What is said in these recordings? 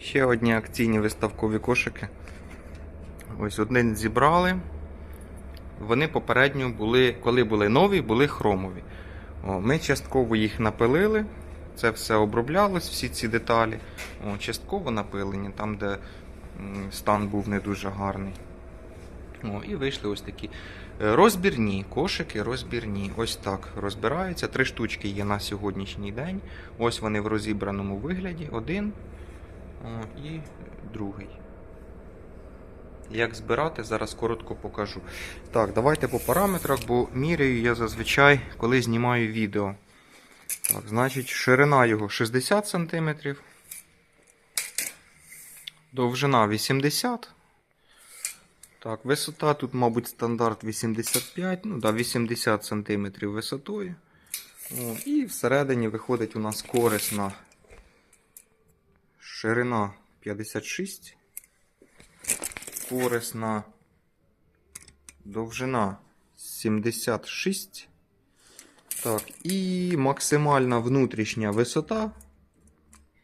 Ще одні акційні виставкові кошики. Ось один зібрали. Вони попередньо були, коли були нові, були хромові. О, ми частково їх напилили. Це все оброблялось, всі ці деталі. О, частково напилені, там, де стан був не дуже гарний. О, і вийшли ось такі Е, розбірні кошики, розбірні. Ось так розбираються. Три штучки є на сьогоднішній день. Ось вони в розібраному вигляді. Один і другий. Як збирати, зараз коротко покажу. Так, давайте по параметрах, бо міряю я зазвичай, коли знімаю відео. Так, значить, ширина його 60 см. Довжина 80 Так, висота тут, мабуть, стандарт 85, ну да, 80 см висотою. О, і всередині виходить у нас корисна ширина 56, корисна довжина 76. Так, і максимальна внутрішня висота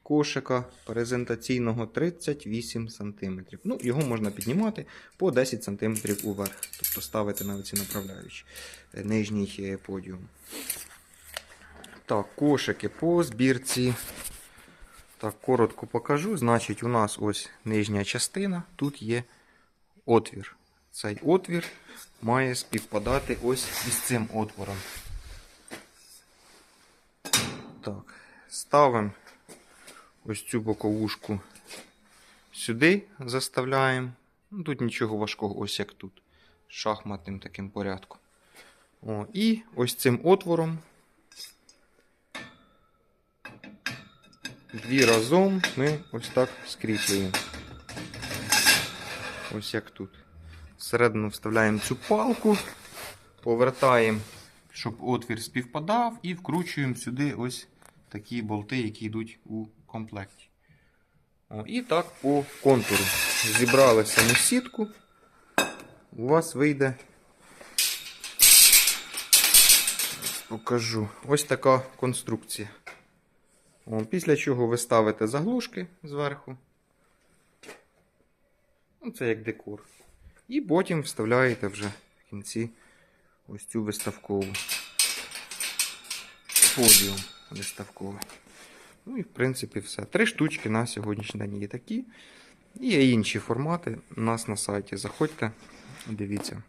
кошика презентаційного 38 см. Ну, його можна піднімати по 10 см уверх, тобто ставити на оці направляючі е, нижній е, подіум. Так, кошики по збірці. Так, коротко покажу. Значить, у нас ось нижня частина, тут є отвір. Цей отвір має співпадати ось із цим отвором. Так, ставимо ось цю боковушку сюди, заставляємо. Ну, тут нічого важкого, ось як тут. Шахматним таким порядком. О, і ось цим отвором. Дві разом ми ось так скріплюємо. Ось як тут. Всередину вставляємо цю палку, повертаємо, щоб отвір співпадав, і вкручуємо сюди ось такі болти, які йдуть у комплекті. О, і так по контуру. Зібрали саму сітку. У вас вийде. Покажу. Ось така конструкція. Після чого ви ставите заглушки зверху. Ну, це як декор. І потім вставляєте вже в кінці ось цю виставкову. Подіум виставковий. Ну і в принципі все. Три штучки на сьогоднішній день є такі. І інші формати у нас на сайті. Заходьте, дивіться.